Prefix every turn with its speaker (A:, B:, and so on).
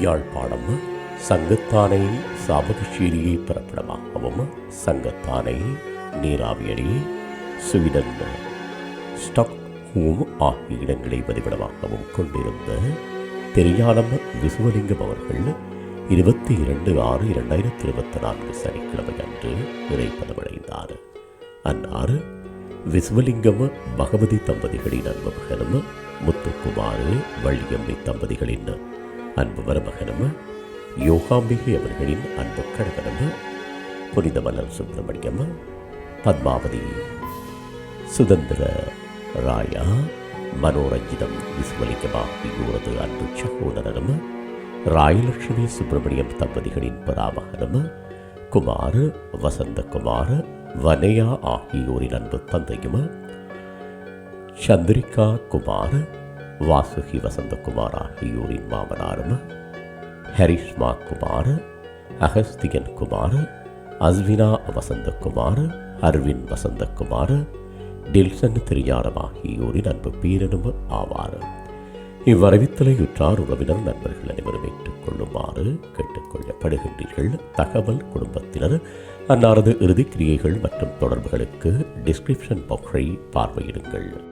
A: யாழ்ப்பாணம் சங்கத்தானை சாபகச்சேரியை பிறப்பிடமாகவும் Sangathanai Neeraviyadi Sweden Stockholm ஆகிய இடங்களை பதிவிடமாகவும் கொண்டிருந்த தெரியானம் விசுவலிங்கம் அவர்கள் இருபத்தி இரண்டு ஆறு இரண்டாயிரத்தி இருபத்தி நான்கு சனிக்கிழமை அன்று இறைப்பதமடைந்தார். அன்னார் விஸ்வலிங்கம் பகவதி தம்பதிகளின் அன்பு மகனும் முத்துக்குமார் வள்ளியம்மை தம்பதிகளின் அன்பு மருமகனும்? யோகாம்பிகை அவர்களின் அன்பு கணவனும் புனித மலர் சுப்பிரமணியம் பத்மாவதி சுதந்திர ராயா? மனோரஞ்சிதம் விஸ்வலிங்கம் அன்பு சகோதரனும்? ராயலட்சுமி சுப்பிரமணியம் தம்பதிகளின் பராமகனும்? குமார் வசந்தகுமார் வனையா ஆகியோரின் அன்பு தந்தையும்? சந்திரிகா குமார் வாசுகி வசந்தகுமார் ஆகியோரின் மாமனாரும் ஹரிஷ்மா குமார் அகஸ்தியன் குமார் அஸ்வினா வசந்தகுமார் அர்வின் வசந்தகுமார் டில்சன் திரியாரம் ஆகியோரின் அன்பு பேரனும் ஆவார். இவ்வரவித்தலை உற்றார் உறவினர் நண்பர்கள் அனைவரும் ஏற்றுக்கொள்ளுமாறு கேட்டுக்கொள்ளப்படுகின்றீர்கள். தகவல் குடும்பத்தினர் அன்னாரது இறுதிக் கிரியைகள் மற்றும் தொடர்புகளுக்கு டிஸ்கிரிப்ஷன் பாக்ஸை பார்வையிடுங்கள்.